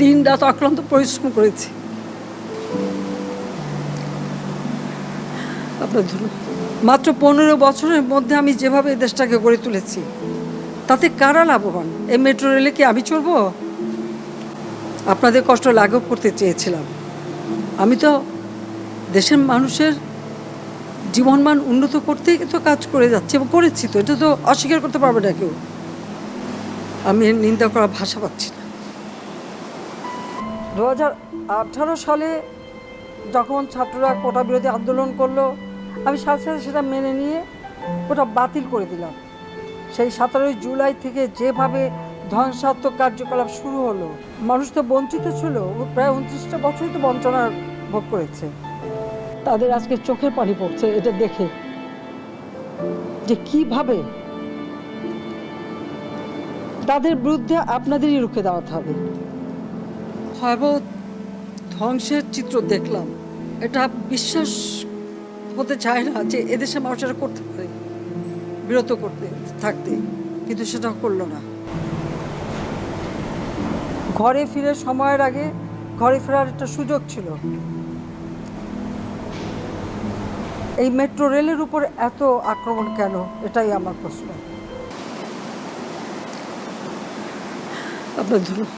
দিন রাত অক্লান্ত পরিশ্রম করেছি। আপনার মাত্র পনেরো বছরের মধ্যে আমি যেভাবে এই দেশটাকে গড়ে তুলেছি, তাতে কারা লাভবান? এই মেট্রো রেলে কি আমি চড়বো? আপনাদের কষ্ট লাঘব করতে চেয়েছিলাম। আমি তো দেশের মানুষের জীবনমান উন্নত করতেই তো কাজ করে যাচ্ছি এবং করেছি তো, এটা তো অস্বীকার করতে পারবে না কেউ। আমি নিন্দা করার ভাষা পাচ্ছি না। দু হাজার আঠারো সালে যখন ছাত্ররা কোটা বিরোধী আন্দোলন করল, আমি সাথে সাথে সেটা মেনে নিয়ে ওটা বাতিল করে দিলাম। সেই সতেরোই জুলাই থেকে যেভাবে ধ্বংসাত্মক কার্যকলাপ শুরু হলো, মানুষ তো বঞ্চিত ছিল প্রায় উনত্রিশটা বছরই তো বঞ্চনার ভোগ করেছে। তাদের আজকে চোখের পানি পড়ছে, এটা দেখে। যে কীভাবে তাদের বিরুদ্ধে আপনাদেরই রুখে দাঁড়াতে হবে। ভয়াবহ ধ্বংসের চিত্র দেখলাম। এটা বিশ্বাস হতে চায় না যে এদেশের মানুষেরা করতে পারে, বিরত করতে, থাকতে, কিন্তু সেটা করল না। ঘরে ফিরে সময়ের আগে ঘরে ফেরার একটা সুযোগ ছিল। এই মেট্রো রেলের উপর এত আক্রমণ কেন? এটাই আমার প্রশ্ন। আপনার ধরুন